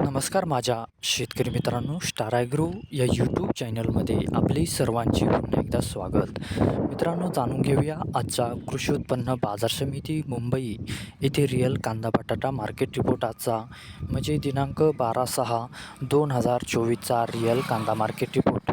नमस्कार माझ्या शेतकरी मित्रांनो स्टार ॲग्रो या यूट्यूब चॅनलमध्ये आपले सर्वांचे पुन्हा एकदा स्वागत. मित्रांनो जाणून घेऊया आजचा कृषी उत्पन्न बाजार समिती मुंबई येथे रिअल कांदा बटाटा मार्केट रिपोर्ट आजचा. म्हणजे दिनांक बारा सहा दोन हजार चोवीसचा रिअल कांदा मार्केट रिपोर्ट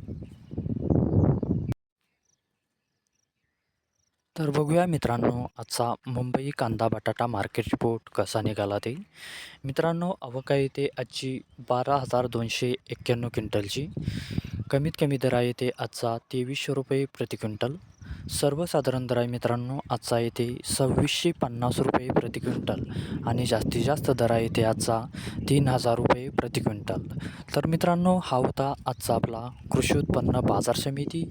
तर बघूया मित्रांनो आजचा मुंबई कांदा बटाटा मार्केट रिपोर्ट कसा निघाला ते. मित्रांनो अवका येते आजची बारा हजार दोनशे एक्क्याण्णव क्विंटलची. कमीत कमी दर आहे ते आजचा तेवीसशे रुपये प्रति क्विंटल. सर्वसाधारण दर आहे मित्रांनो आजचा येते सव्वीसशे पन्नास रुपये प्रति क्विंटल. आणि जास्तीत जास्त दर आहे ते आजचा तीन हजार रुपये प्रति क्विंटल. तर मित्रांनो हा होता आजचा आपला कृषी उत्पन्न बाजार समिती.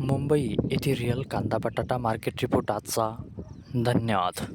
मुंबई येथे रिअल कांदा बटाटा मार्केट रिपोर्ट आजचा. धन्यवाद.